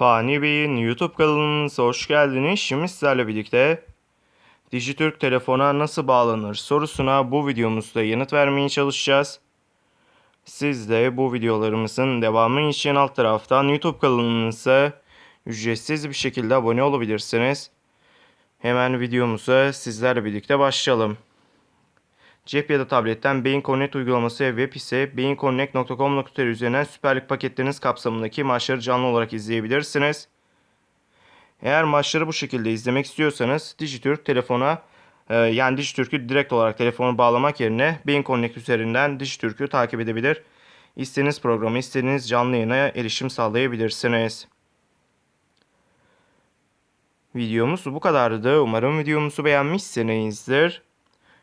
Fani Bey'in YouTube kanalınıza hoş geldiniz. Şimdi sizlerle birlikte Dijitürk telefona nasıl bağlanır sorusuna bu videomuzda yanıt vermeye çalışacağız. Siz de bu videolarımızın devamı için alt taraftan YouTube kanalımıza ücretsiz bir şekilde abone olabilirsiniz. Hemen videomuza sizlerle birlikte başlayalım. Cep ya da tabletten Beyin Connect uygulaması ve web ise beyinconnect.com.tr üzerinden Süper Lig paketleriniz kapsamındaki maçları canlı olarak izleyebilirsiniz. Eğer maçları bu şekilde izlemek istiyorsanız Dijitürk telefona e, yani Dijitürk'ü direkt olarak telefona bağlamak yerine Beyin Connect üzerinden Dijitürk'ü takip edebilir. İstediğiniz programı istediğiniz canlı yayına erişim sağlayabilirsiniz. Videomuz bu kadardı. Umarım videomuzu beğenmişsinizdir.